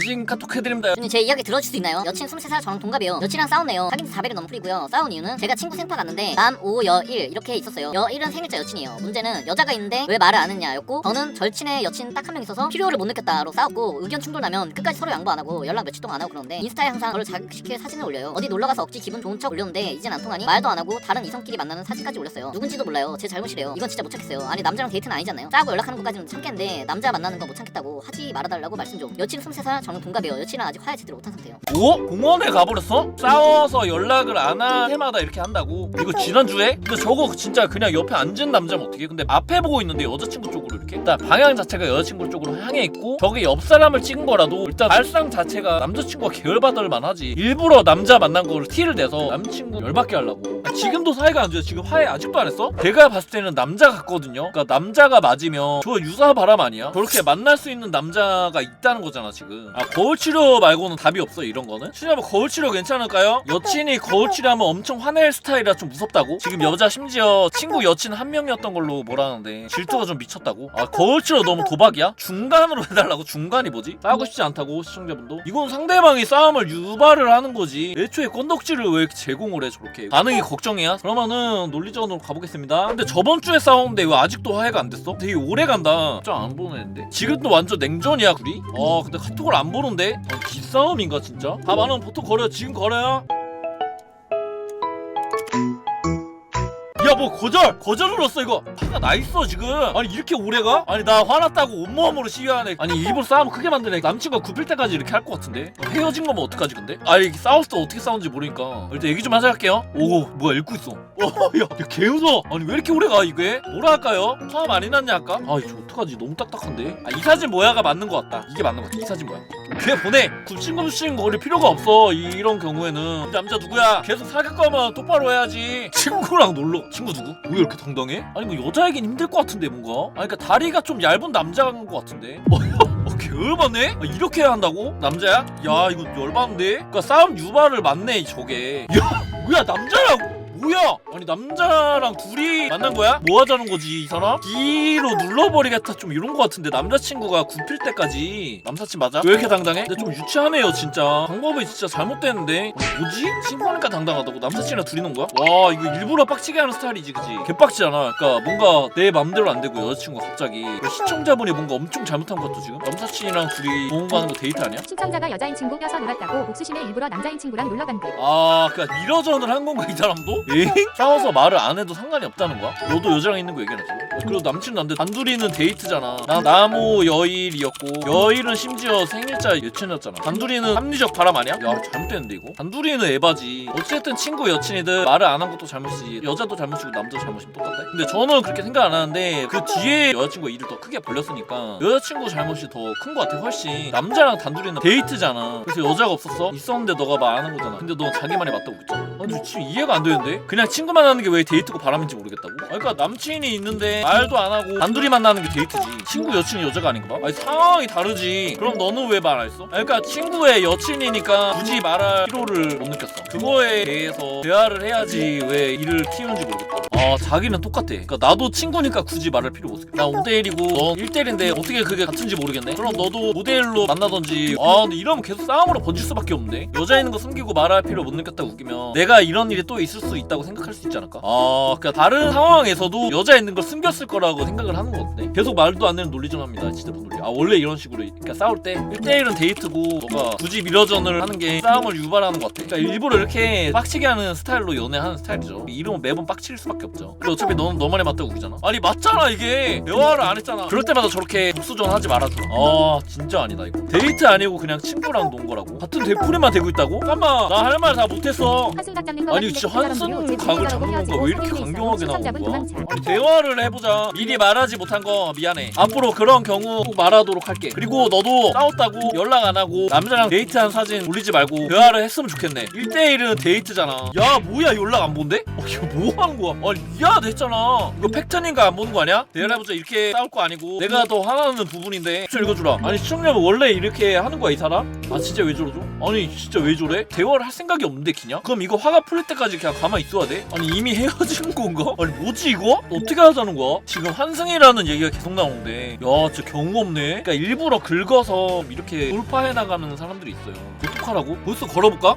대신 카톡 해드립니다. 형님 제 이야기 들어줄 수 있나요? 여친 23살 저랑 동갑이에요. 여친이랑 싸웠네요. 사귄 지 400일 넘은 풀이고요. 싸운 이유는 제가 친구 생파 갔는데 남, 오, 여, 일 이렇게 있었어요. 여, 일은 생일자 여친이에요. 문제는 여자가 있는데 왜 말을 안 했냐였고 저는 절친의 여친 딱 한 명 있어서 필요를 못 느꼈다로 싸웠고 의견 충돌 나면 끝까지 서로 양보 안 하고 연락 며칠 동안 안 하고 그러는데 인스타에 항상 저를 자극시킬 사진을 올려요. 어디 놀러가서 억지 기분 좋은 척 올렸는데 이젠 안 통하니 말도 안 하고 다른 이성끼리 만나는 사진까지 올렸어요. 누군지도 몰라요. 제 잘못이래요. 이건 진짜 못 참겠어요. 아니 남자랑 데이트는 아니잖아요. 짜고 연락하는 것까지는 참겠는데 남자 만나는 거 못 참겠다고 하지 말아달라고 말씀 좀. 여친 23살 저는 동갑이에요 여친은 아직 화해 제대로 못한 상태예요 오? 공원에 가버렸어? 싸워서 연락을 안할 때마다 이렇게 한다고? 이거 지난주에? 근데 저거 진짜 그냥 옆에 앉은 남자면 어떻게 근데 앞에 보고 있는데 여자친구 쪽으로 이렇게 일단 방향 자체가 여자친구 쪽으로 향해 있고 저게 옆 사람을 찍은 거라도 일단 발상 자체가 남자친구가 계열받을 만 하지 일부러 남자 만난 거를 티를 내서 남친구 열받게 하려고 아, 지금도 사이가 안 좋아 지금 화해 아직도 안 했어? 제가 봤을 때는 남자 같거든요 그러니까 남자가 맞으면 저 유사 바람 아니야? 저렇게 만날 수 있는 남자가 있다는 거잖아 지금 아 거울 치료 말고는 답이 없어 이런 거는 신여보 거울 치료 괜찮을까요? 여친이 거울 치료하면 엄청 화낼 스타일이라 좀 무섭다고? 지금 여자 심지어 친구 여친 한 명이었던 걸로 뭐라는데 질투가 좀 미쳤다고? 아 거울 치료 너무 도박이야? 중간으로 해달라고? 중간이 뭐지? 싸우고 싶지 않다고 시청자분도? 이건 상대방이 싸움을 유발을 하는 거지 애초에 건덕지를 왜 이렇게 제공을 해 저렇게 반응이 걱정이야? 그러면은 논리적으로 가보겠습니다 근데 저번 주에 싸웠는데 왜 아직도 화해가 안 됐어? 되게 오래 간다 진짜 안 보내는데 지금도 완전 냉전이야 둘이? 아 근데 카톡을 안 보는데? 아, 기싸움인가 진짜? 다 많으면 보통 걸어요 지금 걸어요 야뭐 거절 거절 눌렀어 이거 화가 나 있어 지금. 아니 이렇게 오래가? 아니 나 화났다고 온몸으로 시위하네. 아니 일부러 싸움 크게 만드네. 남친과 굽힐 때까지 이렇게 할 것 같은데? 헤어진 거면 어떡하지 근데? 아니 싸웠을 때 어떻게 싸운지 모르니까. 일단 얘기 좀 하자 할게요. 오 뭐야 읽고 있어. 어야 개웃어 아니 왜 이렇게 오래가 이게? 뭐라 할까요? 화음 안 해놨냐 아까? 아 이거 어떡하지? 너무 딱딱한데? 아 이 사진 뭐야가 맞는 것 같다. 이게 맞는 것 같아 이 사진 뭐야? 그냥 보내. 굽신굽신 거릴 필요가 없어 이, 이런 경우에는. 이 남자 누구야? 계속 사귈 거면 똑바로 해야지. 친구랑 놀러 친구 누구? 왜 이렇게 당당해? 아니 뭐 여자에겐 힘들 것 같은데 뭔가 아니 그러니까 다리가 좀 얇은 남자인 것 같은데 어, 어 개열받네? 아, 이렇게 해야 한다고? 남자야? 야 이거 열받는데? 그니까 싸움 유발을 맞네 저게 야 뭐야 남자랑 뭐야? 아니 남자랑 둘이 만난 거야? 뭐 하자는 거지 이 사람? 뒤로 눌러버리겠다 좀 이런 거 같은데 남자친구가 굽힐 때까지 남사친 맞아? 왜 이렇게 당당해? 근데 좀 유치하네요 진짜 방법이 진짜 잘못됐는데 어, 뭐지? 친구니까 당당하다고 남사친이랑 둘이 논 거야? 와 이거 일부러 빡치게 하는 스타일이지 그지? 개빡치잖아 그러니까 뭔가 내 맘대로 안 되고 여자친구가 갑자기 시청자분이 뭔가 엄청 잘못한 것도 지금 남사친이랑 둘이 가는 거 데이트 아니야? 신청자가 여자인 친구 껴서 놀았다고 복수심에 일부러 남자인 친구랑 놀러 간 듯. 아, 그니까 미러전을 한 건가 이 사람도? 에? 싸워서 말을 안 해도 상관이 없다는 거야? 너도 여자랑 있는 거 얘기하지? 그리고 남친 난데 단둘이는 데이트잖아. 나 나무 여일이었고 여일은 심지어 생일자 여친이었잖아. 단둘이는 합리적 바람 아니야? 야 잘못됐는데 이거? 단둘이는 에바지. 어쨌든 친구 여친이든 말을 안 한 것도 잘못이지. 여자도 잘못이고 남자도 잘못이면 똑같다. 근데 저는 그렇게 생각 안 하는데 그 뒤에 여자친구가 일을 더 크게 벌렸으니까 여자친구 잘못이 더 큰 거 같아 훨씬. 남자랑 단둘이는 데이트잖아. 그래서 여자가 없었어? 있었는데 너가 말 안 한 거잖아. 근데 너 자기 말이 맞다고 그랬잖아. 아니 지금 이해가 안 되는데? 그냥 친구 만나는 게 왜 데이트고 바람인지 모르겠다고? 아니, 그러니까 남친이 있는데 말도 안 하고 단둘이 만나는 게 데이트지. 친구 여친이 여자가 아닌가 봐? 아니 상황이 다르지. 그럼 너는 왜 말 안 했어? 아니, 그러니까 친구의 여친이니까 굳이 말할 필요를 못 느꼈어. 그거에 대해서 대화를 해야지 왜 일을 키우는지 모르겠다. 아 자기는 똑같아. 그러니까 나도 친구니까 굳이 말할 필요가 없어. 나 5대1이고 넌 1대1인데 어떻게 그게 같은지 모르겠네. 그럼 너도 5대1로 만나던지. 아 근데 이러면 계속 싸움으로 번질 수밖에 없네. 여자 있는 거 숨기고 말할 필요 못 느꼈다고 웃기면 내가 이런 일이 또 있을 수 있다 고 생각할 수 있지 않을까? 아 그러니까 다른 상황에서도 여자 있는 걸 숨겼을 거라고 생각을 하는 거같네 계속 말도 안 되는 논리전합니다. 진짜 논리. 아 원래 이런 식으로 그러니까 싸울 때 1대1은 데이트고 너가 굳이 미러전을 하는 게 싸움을 유발하는 것 같아. 그러니까 일부러 이렇게 빡치게 하는 스타일로 연애하는 스타일이죠. 이러면 매번 빡칠 수밖에 없죠. 근데 어차피 너는 너 말에 맞다고 웃기잖아. 아니 맞잖아 이게 대화를 안 했잖아. 그럴 때마다 저렇게 복수전 하지 말아줘. 아 진짜 아니다 이거. 데이트 아니고 그냥 친구랑 논 거라고. 같은 되풀이만 되고 있다고? 잠깐만 나 할 말 다 못했어. 한순각 잡는 거 아니 진짜 한순 각을 잡는 건가 왜 이렇게 강경하게 나오는 거야? 대화를 해보자. 미리 말하지 못한 거 미안해. 앞으로 그런 경우 꼭 말하도록 할게. 그리고 너도 싸웠다고 연락 안 하고 남자랑 데이트한 사진 올리지 말고 대화를 했으면 좋겠네. 1대1은 데이트잖아. 야 뭐야? 연락 안 본대? 어 이거 뭐 하는 거야? 아니 미안하다 했잖아. 이거 팩트니까 안 보는 거 아니야? 대화를 해보자. 이렇게 싸울 거 아니고. 내가 더 화나는 부분인데. 좀 읽어주라. 아니 시청자분 원래 이렇게 하는 거야 이 사람? 아 진짜 왜 저러죠? 아니 진짜 왜 저래? 대화를 할 생각이 없는데 그냥? 그럼 이거 화가 풀릴 때까지 그냥 가만히 있어야 돼? 아니 이미 헤어진 건가? 아니 뭐지 이거? 어떻게 하자는 거야? 지금 환승이라는 얘기가 계속 나오는데 야 진짜 경우 없네 그러니까 일부러 긁어서 이렇게 돌파해 나가는 사람들이 있어요 어떡하라고? 벌써 걸어볼까?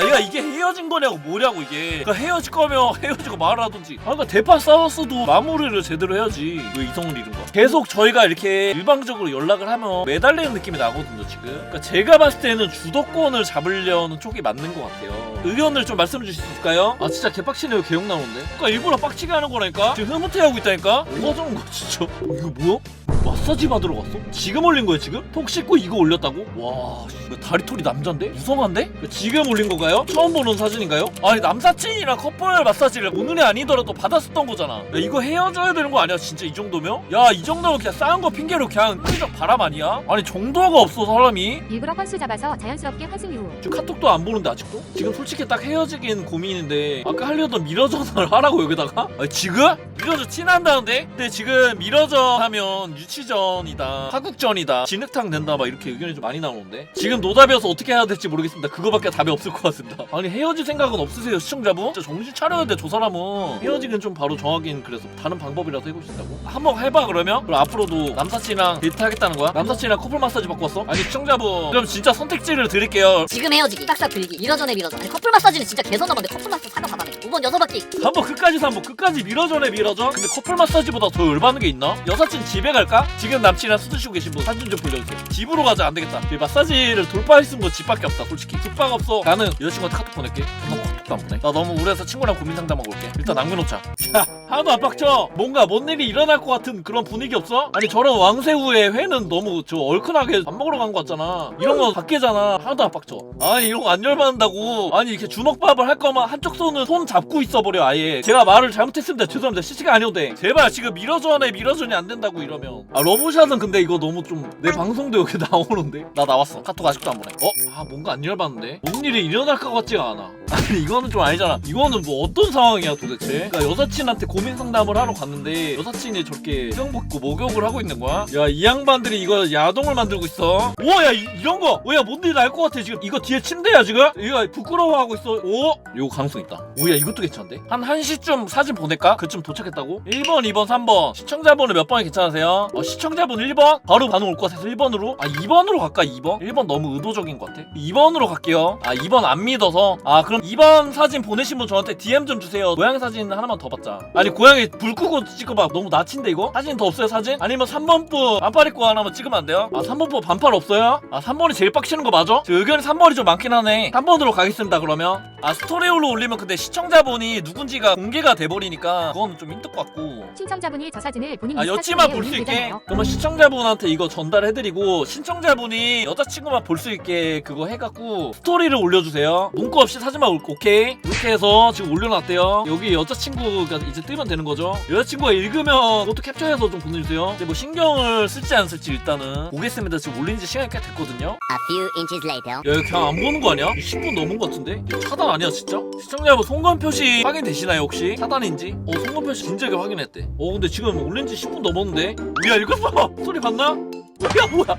아, 얘가 이게 헤어진 거냐고 뭐냐고 이게. 그러니까 헤어질 거면 헤어지고 말을 하든지. 아, 그러니까 대파 싸웠어도 마무리를 제대로 해야지. 왜 이성을 잃은 거야? 계속 저희가 이렇게 일방적으로 연락을 하면 매달리는 느낌이 나거든요 지금. 그러니까 제가 봤을 때는 주도권을 잡으려는 쪽이 맞는 것 같아요. 의견을 좀 말씀해 주실 수 있을까요? 아 진짜 개빡치네요 개욕 나오는데. 그러니까 일부러 빡치게 하는 거라니까. 지금 흐뭇해하고 있다니까. 뭐가 좋은 거야 진짜. 어, 이거 뭐야? 마사지 받으러 갔어? 지금 올린 거예요 지금? 톡 씻고 이거 올렸다고? 와 씨, 이거 다리털이 남잔데? 무성한데? 지금 올린 건가요? 처음 보는 사진인가요? 아니 남사친이랑 커플 마사지를 오늘이 아니더라도 받았었던 거잖아 야 이거 헤어져야 되는 거 아니야 진짜 이 정도면? 야 이 정도면 그냥 싸운 거 핑계로 그냥 끄적 바람 아니야? 아니 정도가 없어 사람이 일부러 건수 잡아서 자연스럽게 환승 이후 지금 카톡도 안 보는데 아직도? 지금 솔직히 딱 헤어지긴 고민인데 아까 하려던 미러전을 하라고 여기다가? 아니 지금? 미러전 티난다는데? 근데 지금 미러전 하면 유치전이다 하국전이다 진흙탕 된다 막 이렇게 의견이 좀 많이 나오는데 지금 노답이어서 어떻게 해야 될지 모르겠습니다 그거밖에 답이 없을 것 같습니다 아니 헤어질 생각은 없으세요 시청자분? 진짜 정신 차려야 돼 저 사람은 헤어지긴 좀 바로 정하긴 그래서 다른 방법이라도 해보신다고? 한번 해봐 그러면? 그럼 앞으로도 남사친이랑 데이트 하겠다는 거야? 남사친이랑 커플 마사지 받고 왔어? 아니 시청자분 그럼 진짜 선택지를 드릴게요 지금 헤어지기 싹싹 들기 밀어전에 밀어전 아니 커플 마사지는 진짜 개선나본데 커플 마사지 사과 받아내 5번 여섯 바퀴. 한번 끝까지 산번 끝까지 밀어전에 밀어전 근데 커플 마사지보다 더 열받는 게 있나? 여사친 집에 갈까? 지금 남친이랑 수 드시고 계신 분 사진 좀 보여주세요. 집으로 가자. 안 되겠다. 이 마사지를 돌파할 수 있는 건 집밖에 없다. 솔직히. 숙박 없어. 나는 여자친구한테 카톡 보낼게. 나 카톡도 안 보내. 나 너무 우울해서 친구랑 고민 상담하고 올게. 일단 남겨놓자 자 하나도 안 빡쳐. 뭔가 뭔 일이 일어날 것 같은 그런 분위기 없어? 아니 저런 왕새우의 회는 너무 저 얼큰하게 밥 먹으러 간거 같잖아. 이런 거 밖에잖아. 하나도 안 빡쳐. 아니 이런 거 안 열받는다고. 아니 이렇게 주먹밥을 할 거면 한쪽 손은 손 잡고 있어버려 아예. 제가 말을 잘못했습니다 죄송합니다. 아니어도 돼. 제발 지금 밀어전에 밀어전이 안 된다고 이러면. 아 러브샷은 근데 이거 너무 좀 내 방송도 여기 나오는데? 나 나왔어. 카톡 아직도 안 보내. 어? 아 뭔가 안 열받는데? 무슨 일이 일어날 것 같지가 않아. 아니 이거는 좀 아니잖아. 이거는 뭐 어떤 상황이야 도대체? 그러니까 여사친한테 고민 상담을 하러 갔는데 여사친이 저렇게 수영 벗고 목욕을 하고 있는 거야? 야 이 양반들이 이거 야동을 만들고 있어. 오야 이런 거. 오야 뭔 일이 날것 같아 지금. 이거 뒤에 침대야 지금? 이거 부끄러워하고 있어. 오 이거 가능성 있다. 오야 이것도 괜찮은데? 한 1시쯤 사진 보낼까? 그쯤 도착했다고? 1번 2번 3번. 시청자분은 몇 번이 괜찮으세요? 어 시청자분 1번? 바로 반응 올 것 같아서 1번으로. 아 2번으로 갈까 2번? 1번 너무 의도적인 것 같아. 2번으로 갈게요. 아 2번 안 믿어서. 아 그럼 2번 사진 보내신 분 저한테 DM 좀 주세요. 고양이 사진 하나만 더 받자. 아니 고양이 불 끄고 찍어봐 너무 나친데 이거? 사진 더 없어요 사진? 아니면 3번 분 반팔 입고 하나만 찍으면 안 돼요? 아 3번 분 반팔 없어요? 아 3번이 제일 빡치는 거 맞아? 저 의견이 3번이 좀 많긴 하네 3번으로 가겠습니다 그러면 아 스토리홀로 올리면 근데 시청자분이 누군지가 공개가 돼버리니까 그건 좀 힘들 것 같고 신청자분이 저 사진을 본인 아 여친만 볼 수 있게. 그러면 시청자분한테 이거 전달해드리고 신청자분이 여자친구만 볼 수 있게 그거 해갖고 스토리를 올려주세요 문구 없이 사진만 올고 오케이 이렇게 해서 지금 올려놨대요 여기 여자친구가 이제 뜨면 되는 거죠 여자친구가 읽으면 그것도 캡처해서 좀 보내주세요 근데 뭐 신경을 쓸지 안 쓸지 일단은 보겠습니다 지금 올린 지 시간이 꽤 됐거든요 A few inches later 야 이거 그냥 안 보는 거 아니야? 10분 넘은 거 같은데? 이거 차단 아니야 진짜? 시청자분 송건 표시 확인되시나요 혹시? 차단인지? 어 송건 표시 진작에 확인했대 어 근데 지금 올린 지 10분 넘었는데 우리야 읽었어! 소리 봤나? 야 뭐야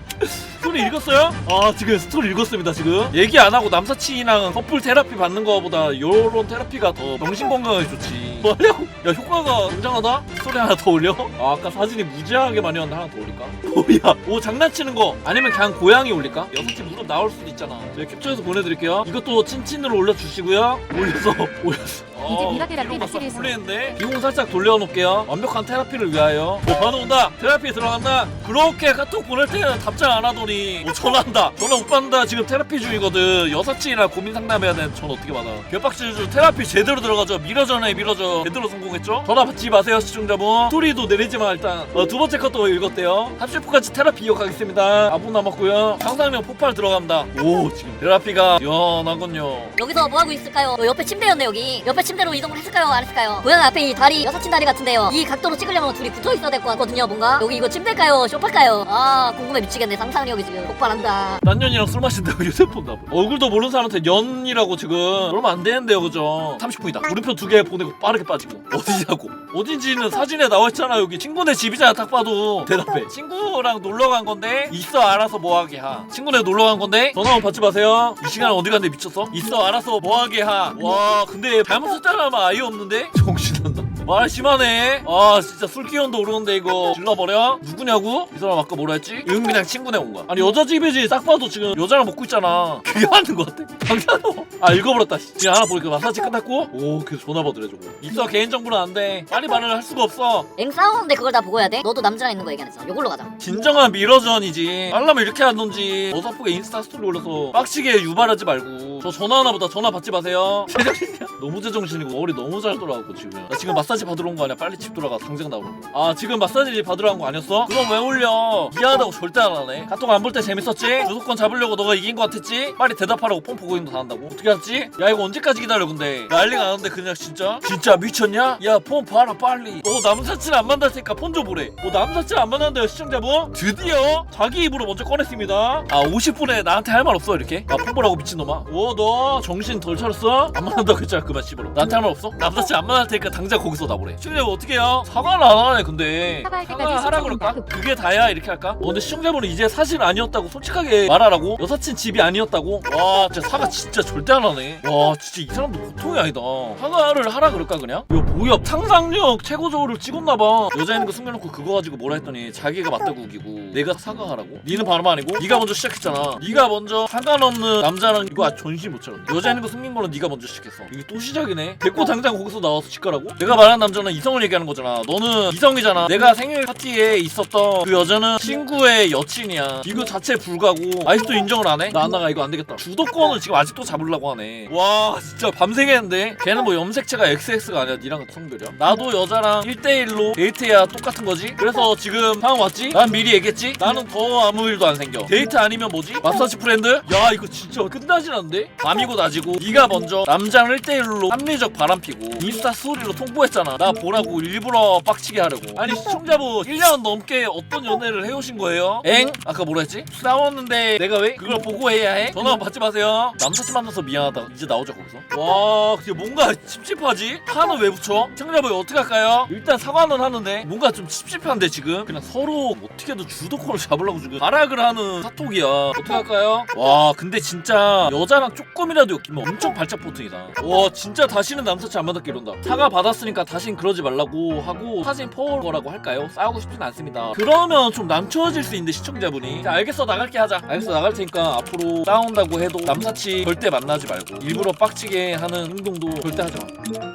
스토리 읽었어요? 아 지금 스토리 읽었습니다 지금. 얘기 안 하고 남사친이랑 커플 테라피 받는 거보다 요런 테라피가 더 정신 건강에 좋지. 뭐하냐고? 야 효과가 굉장하다? 스토리 하나 더 올려? 아 아까 사진이 무지하게 많이 왔는데 하나 더 올릴까? 뭐야? 오 장난치는 거. 아니면 그냥 고양이 올릴까? 여섯치 무릎 나올 수도 있잖아. 제가 캡처해서 보내드릴게요. 이것도 찐찐으로 올려주시고요. 올려서 올렸어 이제 미러 테라피 마취를 풀리는데 기공 살짝 돌려놓을게요. 완벽한 테라피를 위하여. 뭐 반응 온다. 테라피 들어간다. 그렇게 카톡 보낼 때는 답장 안 하더니 뭐 전화한다. 전화 못 받는다. 지금 테라피 중이거든. 여사친이랑 고민 상담해야 되는 전 어떻게 받아 개빡치죠 테라피 제대로 들어가죠. 밀어전에 밀어줘 제대로 성공했죠? 전화 받지 마세요 시청자분. 스토리도 내리지만 일단. 어, 두 번째 것도 읽었대요. 30분까지 테라피 이어가겠습니다. 4분 남았고요. 상상력 폭발 들어갑니다. 오 지금 테라피가 연하군요. 여기서 뭐하고 있을까요? 어, 옆에 침대였네 여기. 옆에 침대로 이동을 했을까요? 안 했을까요? 고양 앞에 이 다리 여사친 다리 같은데요. 이 각도로 찍으려면 둘이 붙어 있어야 될 것 같거든요 뭔가. 여기 이거 침대일까요? 쇼파일까요? 아 궁금해 미치겠네 상상력이 지금 폭발한다. 딴 년이랑 술 마신다고 휴대폰 나 얼굴도 모르는 사람한테 연이라고 지금 그러면 안 되는데요 그죠? 30분이다. 물음표 두 개 보내고 빠르게 빠지고. 어디냐고. 어딘지는 사진에 나와 있잖아 여기. 친구네 집이잖아 딱 봐도. 대답해. 친구랑 놀러 간 건데 있어 알아서 뭐하게 하. 친구네 놀러 간 건데 전화 한번 받지 마세요. 이 시간에 어디 갔는데 미쳤어? 있어 알아서 뭐하게 하와 근데 잘못 썼잖아 막 아예 없는데? 정신난다 말 심하네. 아 진짜 술 기운도 오르는데 이거. 질러버려? 누구냐고? 이 사람 아까 뭐라 했지? 응 그냥 친구네 온 거야 아니 여자 집이지. 딱 봐도 지금 여자랑 먹고 있잖아. 그게 하는 거 같아. 장난어 아 읽어버렸다. 씨. 지금 하나 보니까 마사지 끝났고? 오 계속 전화 받으래 저거. 있어. 개인정보는 안돼. 빨리 말을 할 수가 없어. 엥 싸우는데 그걸 다 보고 해야 돼? 너도 남자랑 있는 거 얘기 안 했어 요걸로 가자. 진정한 미러전이지. 알람을 이렇게 하던지. 어설프게 인스타 스토리 올려서 빡시게 유발하지 말고. 저 전화 하나 보다 전화 받지 마세요. 제정신이야? 너무 제정신이고 머리 너무 잘 돌아가고 지금. 나 지금 마사지 받으러 온 거 아니야? 빨리 집 돌아가. 당장 나오라고. 아 지금 마사지 받으러 간 거 아니었어? 그럼 왜 올려? 미안하다고 절대 안 하네. 카톡 안 볼 때 재밌었지? 주소권 잡으려고 너가 이긴 거 같았지? 빨리 대답하라고 pom프 고인도 다 한다고? 어떻게 알았지? 야 이거 언제까지 기다려 근데? 난리가 나는데 그냥 진짜? 진짜 미쳤냐? 야 pom프 하라 빨리. 너 남사친 안 만날 테니까 폰 좀 보래. 뭐 남사친 안 만난대요 시청자분? 드디어 자기 입으로 먼저 꺼냈습니다. 아 50분에 나한테 할 말 없어 이렇게? 아 폰 보라고 미친놈아. 오너 정신 덜 차렸어? 안 만난다고 했잖아 그만 씹으러. 나한테 할 말 없어? 남사친 안 만날 테니까 당장 거기서 나보래 시청자분 어떻게 해요? 사과를 안 하네 근데 사과할 때까지 사과하라 시청자 그럴까? 급. 그게 다야 이렇게 할까? 어, 근데 시청자분은 이제 사실 아니었다고 솔직하게 말하라고? 여사친 집이 아니었다고? 와 진짜 사과 진짜 절대 안 하네 와 진짜 이 사람도 보통이 아니다 사과를 하라 그럴까 그냥? 이거 뭐야 상상력 최고조를 찍었나봐 여자 있는 거 숨겨놓고 그거 가지고 뭐라 했더니 자기가 맞다고 우기고 내가 사과하라고? 니는 바로 아니고 네가 먼저 시작했잖아 네가 먼저 상관없는 남자랑 이거 아주 정신 못 차렸네 여자 있는 거 숨긴 거는 네가 먼저 시작했어 이게 또 시작이네 됐고 당장 거기서 나와서 직가라고? 내가 말한 남자는 이성을 얘기하는 거잖아 너는 이성이잖아 내가 생일 파티에 있었던 그 여자는 친구의 여친이야 이거 자체 불가고 아직도 인정을 안 해? 나 안 나가 이거 안 되겠다 주도권을 지금 아직도 잡으려고 하네 와 진짜 밤새겠는데 걔는 뭐 염색체가 XX가 아니야 니랑 같은 성별이야 나도 여자랑 1대1로 데이트해야 똑같은 거지 그래서 지금 상황 왔지? 난 미리 얘기했지? 나는 더 아무 일도 안 생겨 데이트 아니면 뭐지? 마사지 프렌드? 야 이거 진짜 끝나진 않는데? 밤이고 낮이고 네가 먼저 남자랑 1대1로 합리적 바람피고 인스타 스토리로 통보했잖아 나 보라고 일부러 빡치게 하려고 아니 시청자분 1년 넘게 어떤 연애를 해오신 거예요? 엥? 아까 뭐라 했지? 싸웠는데 내가 왜? 그걸 보고 해야 해? 전화 받지 마세요 남사친 만나서 미안하다 이제 나오자 거기서 와 근데 뭔가 찝찝하지? 판은 왜 붙여? 시청자분 어떻게 할까요? 일단 사과는 하는데 뭔가 좀 찝찝한데 지금 그냥 서로 어떻게든 주도권을 잡으려고 지금 발악을 하는 카톡이야 어떻게 할까요? 와 근데 진짜 여자랑 조금이라도 엮이면 엄청 발작 포트이다 와 진짜 다시는 남사친 안 만날게 이런다 사과 받았으니까 다신 그러지 말라고 하고 사진 퍼올 거라고 할까요? 싸우고 싶진 않습니다. 그러면 좀 남쳐질 수 있는데 시청자분이. 자, 알겠어. 나갈게 하자. 알겠어. 나갈 테니까 앞으로 싸운다고 해도 남사친 절대 만나지 말고 일부러 빡치게 하는 행동도 절대 하지 마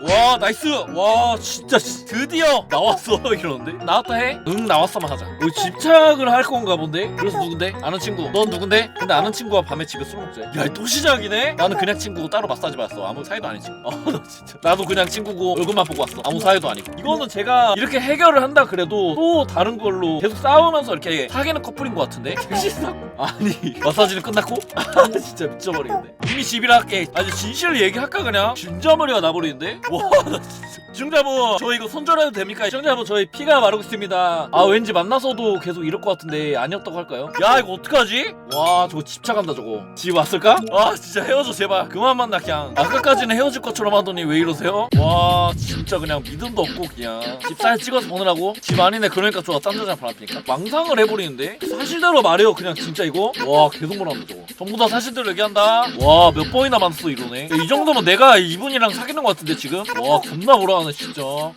와 나이스! 와 진짜 씨, 드디어 나왔어 이러는데? 나왔다 해? 응 나왔어만 하자. 뭐 집착을 할 건가 본데? 그래서 누군데? 아는 친구. 넌 누군데? 근데 아는 친구와 밤에 집에 술 먹자. 야 또 시작이네? 나는 그냥 친구고 따로 마사지 받았어. 아무 사이도 아니지. 아나 진짜. 나도 그냥 친구고 얼굴만 보고 왔어 아무 사이도 아니고 이거는 제가 이렇게 해결을 한다 그래도 또 다른 걸로 계속 싸우면서 이렇게 사귀는 커플인 것 같은데? 택시사 아니 마사지는 끝났고? 아 진짜 미쳐버리겠네 이미 집이라 할게 아니 진실을 얘기할까 그냥? 진짜 머리가 나버리는데? 와나 진짜 시청자분 저 이거 손절해도 됩니까? 시청자분 저희 피가 마르고 있습니다 아 왠지 만나서도 계속 이럴 것 같은데 아니었다고 할까요? 야 이거 어떡하지? 와 저거 집착한다 저거 집 왔을까? 아 진짜 헤어져 제발 그만 만나 그냥 아까까지는 헤어질 것처럼 하더니 왜 이러세요? 와 진짜 그냥 믿음도 없고 그냥 집 사진 찍어서 보내라고? 집 아니네 그러니까 좋아 딴 여자랑 바람피니까 망상을 해버리는데 사실대로 말해요 그냥 진짜 이거? 와 계속 뭐라는데 저거? 전부 다 사실대로 얘기한다. 와 몇 번이나 만났어 이러네. 야, 이 정도면 내가 이분이랑 사귀는 것 같은데 지금? 와 겁나 뭐라 하네 진짜. 와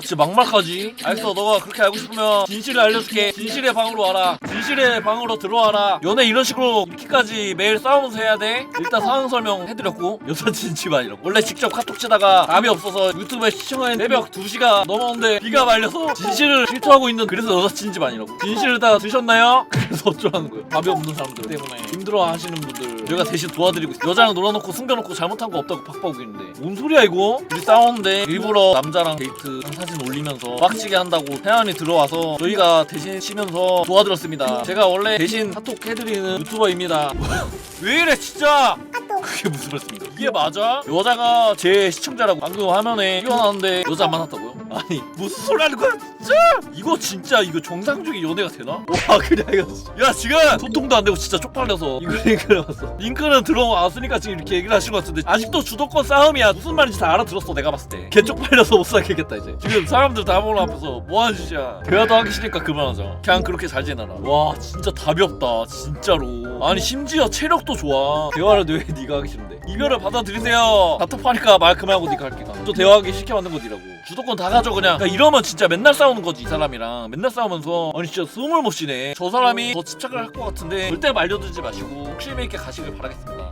진짜 막막하지. 알겠어 너가 그렇게 알고 싶으면 진실을 알려줄게. 진실의 방으로 와라. 진실의 방으로 들어와라. 연애 이런 식으로 이렇게까지 매일 싸우면서 해야 돼? 일단 상황 설명 해드렸고 여사친 집 아니라고. 원래 직접 카톡 치다가 답이 없어서 유튜브에 시청한 새벽 2시가 넘었는데 비가 말려서 진실을 실토하고 있는 그래서 여사친 집 아니라고. 진실을 다 드셨나요? 그래서 어쩌라는 거예요 답이 없는 사람들. 때문에. 힘들어 하시는 분들. 제가 대신 도와드리고 있어요 여자랑 놀아놓고 숨겨놓고 잘못한 거 없다고 박박고 있는데. 뭔 소리야 이거? 우리 싸우는데 일부러 남자랑 데이트 사진 올리면서 빡치게 한다고 태연이 들어와서 저희가 대신 치면서 도와드렸습니다. 제가 원래 대신 카톡 해드리는 유튜버입니다. 왜 이래 진짜? 그게 무슨 말씀인가? 이게 맞아? 여자가 제 시청자라고 방금 화면에 띄워놨는데 여자 안 만났다고요? 아니 무슨 소리 하는 거야 진짜? 이거 진짜 이거 정상적인 연애가 되나? 와 그냥 이거. 야 지금 소통도 안 되고 진짜 쪽팔려서. 이거 링크를 봤어 링크는 들어왔으니까 지금 이렇게 얘기를 하신 것 같은데 아직도 주도권 싸움이야. 무슨 말인지 다 알아들었어 내가 봤을 때개 쪽팔려서 못 살겠다 이제. 지금 사람들 다 보는 앞에서. 뭐 하는 짓이야. 대화도 하기 싫으니까 그만하자. 그냥 그렇게 잘 지내라. 와 진짜 답이 없다 진짜로. 아니 심지어 체력도 좋아. 대화를 왜 네가 하기 싫은데 이별을 받아들이세요. 답답하니까 말 그만하고 네가 할게. 또 대화하기 싫게 만든 거니라고. 주도권 다 가져 그냥. 그러니까 이러면 진짜 맨날 싸우는 거지 이 사람이랑. 맨날 싸우면서. 아니 진짜 숨을 못 쉬네. 저 사람이 더 집착을 할 것 같은데 절대 말려들지 마시고 욕심 있게 가시길 바라겠습니다